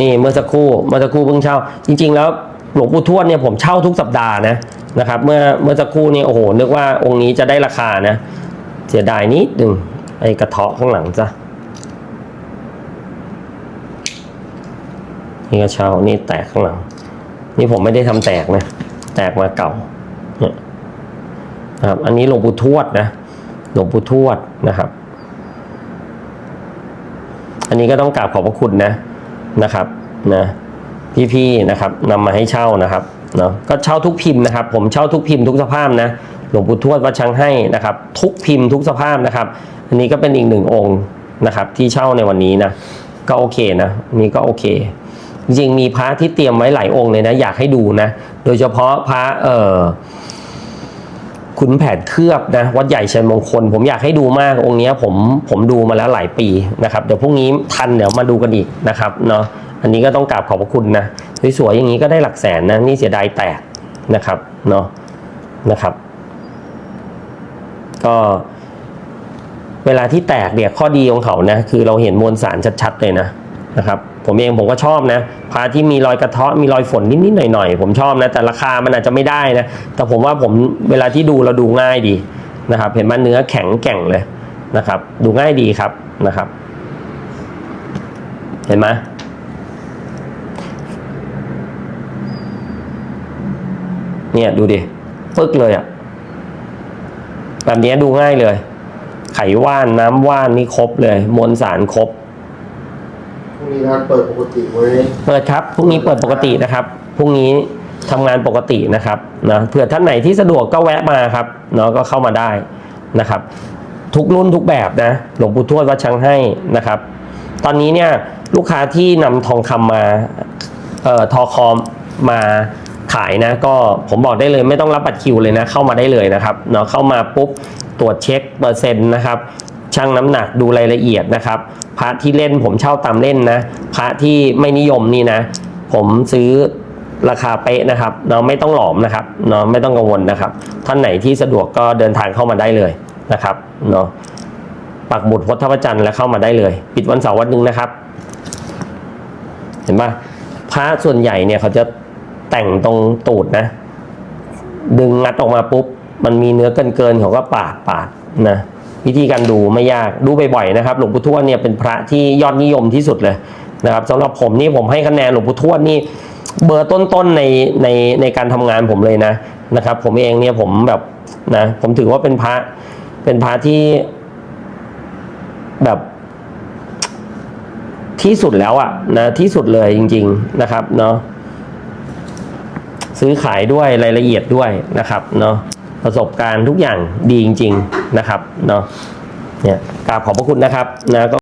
นี่เมื่อสักครู่เมื่อสักครู่เพิ่งเช่า จริง ๆ แล้วหลวงปู่ทวดเนี่ยผมเช่าทุกสัปดาห์นะนะครับ เมื่อเมื่อสักครู่นี่โอ้โหนึกว่าองค์นี้จะได้ราคานะ เสียดายนิดหนึ่งไอ้กระเทาะข้างหลังจ้ะนี่ก็เช่านี่แตกข้างหลัง นี่ผมไม่ได้ทำแตกนะ แตกมาเก่าเนี่ยนะครับ อันนี้หลวงปู่ทวดนะหลวงปู่ทวดนะครับ อันนี้ก็ต้องกราบขอบพระคุณนะ นะครับนะพี่ๆนะครับนำมาให้เช่านะครับเนาะก็เช่าทุกพิมพ์นะครับ ผมเช่าทุกพิมพ์ทุกสภาพนะหลวงปู่ทวดวัดชังให้นะครับ ทุกพิมพ์ทุกสภาพนะครับ อันนี้ก็เป็นอีกหนึ่งองค์นะครับ ที่เช่าในวันนี้นะก็โอเคนะนี่ก็โอเคจริงมีพระที่เตรียมไว้หลายองค์เลยนะ อยากให้ดูนะ โดยเฉพาะพระเอ่อ ขุนแผนเคลือบนะวัดใหญ่ชัยมงคล ผมอยากให้ดูมากองค์นี้ผมผมดูมาแล้วหลายปีนะครับเดี๋ยวพรุ่งนี้ทันเดี๋ยวมาดูกันอีกนะครับเนาะอันนี้ก็ต้องกราบขอบพระคุณนะสวยๆอย่างนี้ก็ได้หลักแสนนะนี่เสียดายแตกนะครับเนาะนะครับ ก็เวลาที่แตกเนี่ยข้อดีของเขานะคือเราเห็นมวลสารชัดๆเลยนะ นะครับผมเองผมก็ชอบนะพาที่มีรอยกระเทาะมีรอยฝนนิดๆหน่อยๆผมชอบนะ แต่ราคามันอาจจะไม่ได้นะ แต่ผมว่าผมเวลาที่ดูเราดูง่ายดีนะครับ เห็นมันเนื้อแข็งแกร่งเลยนะครับ ดูง่ายดีครับนะครับ เห็นไหมเนี่ยดูดิปึ๊กเลยอะแบบนี้ดูง่ายเลย ไขว่านน้ำว่านนี่ครบเลย มวลสารครบุ่งนี้ร้านเปิดปกติไว้เปิดครับพรุ่งนี้เปิดปกตินะครับพรุ่งนี้ทำงานปกตินะครับนะเผื่อท่านไหนที่สะดวกก็แวะมาครับเนาะก็เข้ามาได้นะครับ ทุกรุ่นทุกแบบนะหลวงปู่ทวดวัดชังให้นะครับ ตอนนี้เนี่ยลูกค้าที่นำทองคำมาเอ่อทอคอมมาขายนะก็ผมบอกได้เลยไม่ต้องรับบัตรคิวเลยนะเข้ามาได้เลยนะครับเนาะเข้ามาปุ๊บตรวจเช็คเปอร์เซ็นต์นะครับ ชั่งน้ำหนักดูรายละเอียดนะครับ พระที่เล่นผมเช่าตามเล่นนะ พระที่ไม่นิยมนี่นะ ผมซื้อราคาเป๊ะนะครับเนาะไม่ต้องหลอมนะครับเนาะไม่ต้องกังวลนะครับ ท่านไหนที่สะดวกก็เดินทางเข้ามาได้เลยนะครับเนาะปักหมุดพดทพจันทร์แล้วเข้ามาได้เลย ปิดวันเสาร์วันหนึ่งนะครับ เห็นปะพระส่วนใหญ่เนี่ยเขาจะแต่งตรงตูดนะ ดึงงัดออกมาปุ๊บ มันมีเนื้อเกินเกินๆเขาก็ปาดปาดนะ วิธีการดูไม่ยากดูบ่อยๆนะครับ หลวงปู่ทวดเนี่ยเป็นพระที่ยอดนิยมที่สุดเลยนะครับสำหรับผมนี่ผมให้คะแนนหลวงปู่ทวดนี่เบอร์ต้นๆในในในการทำงานผมเลยนะนะครับ ผมเองเนี่ยผมแบบนะผมถือว่าเป็นพระเป็นพระที่แบบที่สุดแล้วอะนะที่สุดเลยจริง ๆนะครับเนาะซื้อขายด้วยรายละเอียดด้วยนะครับเนาะ ประสบการณ์ทุกอย่างดีจริง ๆ นะครับเนาะเนี่ยกราบขอบพระคุณนะครับนะก็